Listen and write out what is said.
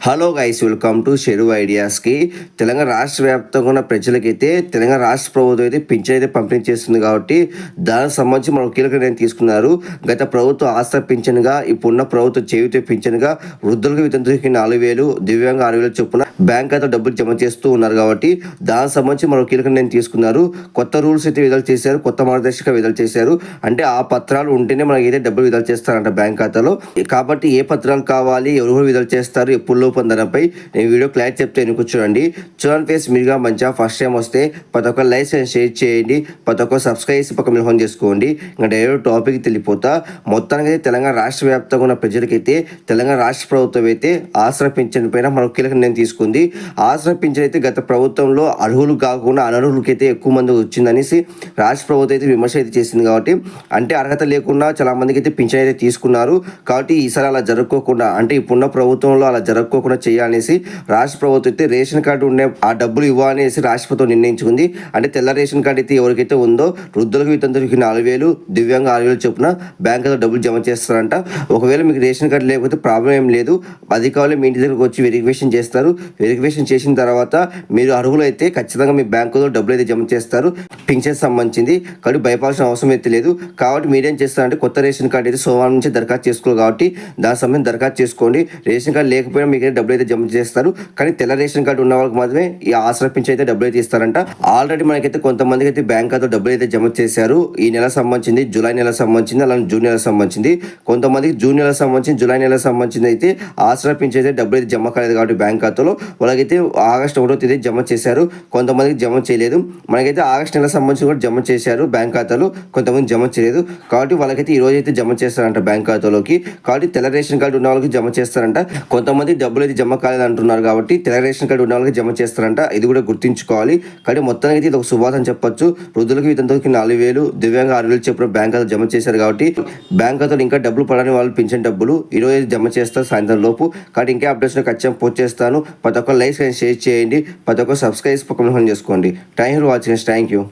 Hello guys welcome to Sheru ఐడియాస్కి Telangana రాష్ట్ర వ్యాప్తంగా ఉన్న ప్రజలకైతే తెలంగాణ రాష్ట్ర ప్రభుత్వం అయితే పింఛన్ అయితే పంపిణీ చేస్తుంది కాబట్టి దానికి సంబంధించి మనం కీలక నిర్ణయం తీసుకున్నారు. గత ప్రభుత్వ ఆస్త పింఛన్గా ఇప్పుడున్న ప్రభుత్వం చేయుత పింఛన్గా వృద్ధులకు వితంతులకి నాలుగు వేలు దివ్యాంగ ఆరు వేలు చొప్పున బ్యాంక్ ఖాతా డబ్బులు జమ చేస్తూ ఉన్నారు కాబట్టి దానికి సంబంధించి మరో కీలక నిర్ణయం తీసుకున్నారు. కొత్త రూల్స్ అయితే విడుదల చేశారు కొత్త మార్గదర్శక విడుదల చేశారు. అంటే ఆ పత్రాలు ఉంటేనే మనకి అయితే డబ్బులు విడుదల చేస్తారంట బ్యాంక్ ఖాతాలో. కాబట్టి ఏ పత్రాలు కావాలి ఎవరు విడుదల చేస్తారు ఎప్పుడు పొందడంపై నేను వీడియో క్లారిటీ చెప్తే ఎన్నుకు చూడండి. చూడండి ఫేస్ మీరుగా మంచిగా ఫస్ట్ టైం వస్తే ప్రతి ఒక్క లైక్ అండ్ షేర్ చేయండి. ప్రతి ఒక్క సబ్స్క్రైబ్ చేసి పక్క మిల్హోన్ చేసుకోండి. ఇంకా డైరెక్ట్ టాపిక్ తెలిపోతా మొత్తానికి అయితే తెలంగాణ రాష్ట్ర వ్యాప్తంగా ఉన్న ప్రజలకైతే తెలంగాణ రాష్ట్ర ప్రభుత్వం అయితే ఆశ్రయ పింఛన్ పైన మనకు కీలక నిర్ణయం తీసుకుంది. ఆశ్రయ పింఛన్ అయితే గత ప్రభుత్వంలో అర్హులు కాకుండా అనర్హులకైతే ఎక్కువ మంది వచ్చిందనేసి రాష్ట్ర ప్రభుత్వం అయితే విమర్శ అయితే చేసింది కాబట్టి అంటే అర్హత లేకుండా చాలా మందికి అయితే పింఛన్ అయితే తీసుకున్నారు. కాబట్టి ఈసారి అలా జరుపుకోకుండా అంటే ఇప్పుడున్న ప్రభుత్వంలో అలా జరుపుకోకుండా చేయాలనేసి రాష్ట్ర ప్రభుత్వం అయితే రేషన్ కార్డు ఉండే ఆ డబ్బులు ఇవ్వాలనేసి రాష్ట్ర ప్రభుత్వం నిర్ణయించుకుంది. అంటే తెల్ల రేషన్ కార్డు అయితే ఎవరికైతే ఉందో వృద్ధులకు వితంతులకి నాలుగు వేలు దివ్యాంగ ఆరు వేలు చొప్పున బ్యాంకులో డబ్బులు జమ చేస్తారంట. ఒకవేళ మీకు రేషన్ కార్డు లేకపోతే ప్రాబ్లం ఏం లేదు. అధికారులు మీ ఇంటి దగ్గరకు వచ్చి వెరిఫికేషన్ చేస్తారు. వెరిఫికేషన్ చేసిన తర్వాత మీరు అర్హులు అయితే ఖచ్చితంగా మీ బ్యాంకులో డబ్బులు అయితే జమ చేస్తారు. పింఛన్ సంబంధించింది. కాబట్టి భయపడాల్సిన అవసరం అయితే లేదు. కాబట్టి మీరేం చేస్తారంటే కొత్త రేషన్ కార్డు అయితే సోమవారం నుంచి దరఖాస్తు చేసుకోవాలి కాబట్టి దాని సమయం దరఖాస్తు చేసుకోండి. రేషన్ కార్డు లేకపోయినా మీకు అయితే డబ్బులు అయితే జమ చేస్తారు. కానీ తెల్ల రేషన్ కార్డు ఉన్న వాళ్ళకి మాత్రమే ఈ ఆసరా పింఛన్ అయితే డబ్బులు అయితే ఇస్తారంట. ఆల్రెడీ మనకైతే కొంతమందికి అయితే బ్యాంక్ ఖాతా డబ్బులు అయితే జమ చేశారు. ఈ నెల సంబంధించింది జూలై నెల సంబంధించింది అలానే జూన్ నెల సంబంధించింది. కొంతమందికి జూన్ నెల సంబంధించి జూలై నెల సంబంధించింది అయితే ఆసరా పింఛన్ అయితే డబ్బులు అయితే జమ కాలేదు కాబట్టి బ్యాంక్ ఖాతాలో. వాళ్ళకైతే ఆగస్ట్ ఒకటో తేదీ జమ చేశారు. కొంతమందికి జమ చేయలేదు. మనకైతే ఆగస్ట్ నెల సంబంధించి కూడా జమ చేశారు బ్యాంక్ ఖాతాలో. కొంతమంది జమ చేయలేదు. కాబట్టి వాళ్ళకైతే ఈ రోజు అయితే జమ చేస్తారంట బ్యాంక్ ఖాతాలోకి. కాబట్టి తెల్ల రేషన్ కార్డు ఉన్న వాళ్ళకి జమ చేస్తారంట. కొంతమంది డబ్బులు అయితే జమ కాలేదు అంటున్నారు కాబట్టి తెలంగాణ రేషన్ కార్డు ఉన్న వాళ్ళకి జమ చేస్తారంట. ఇది కూడా గుర్తుంచుకోవాలి. కానీ మొత్తానికి అయితే ఇది ఒక శుభాసం చెప్పొచ్చు. వృద్ధులకు వితంతులకి నాలుగు వేలు దివ్యాంగ ఆరు వేలు చెప్పిన బ్యాంక్ ఖాతా జమ చేశారు కాబట్టి బ్యాంక్ ఖాతాలో ఇంకా డబ్బులు పడని వాళ్ళు పింఛన్ డబ్బులు ఈరోజు జమ చేస్తారు సాయంత్రం లోపు. కాబట్టి ఇంకా అప్డేట్స్ ఖచ్చితంగా పోస్ట్ చేస్తాను. ప్రతి ఒక్క లైక్ షేర్ చేయండి. ప్రతి ఒక్క సబ్స్క్రైబ్ పక్కన చేసుకోండి. Thank you for watching. Thank you.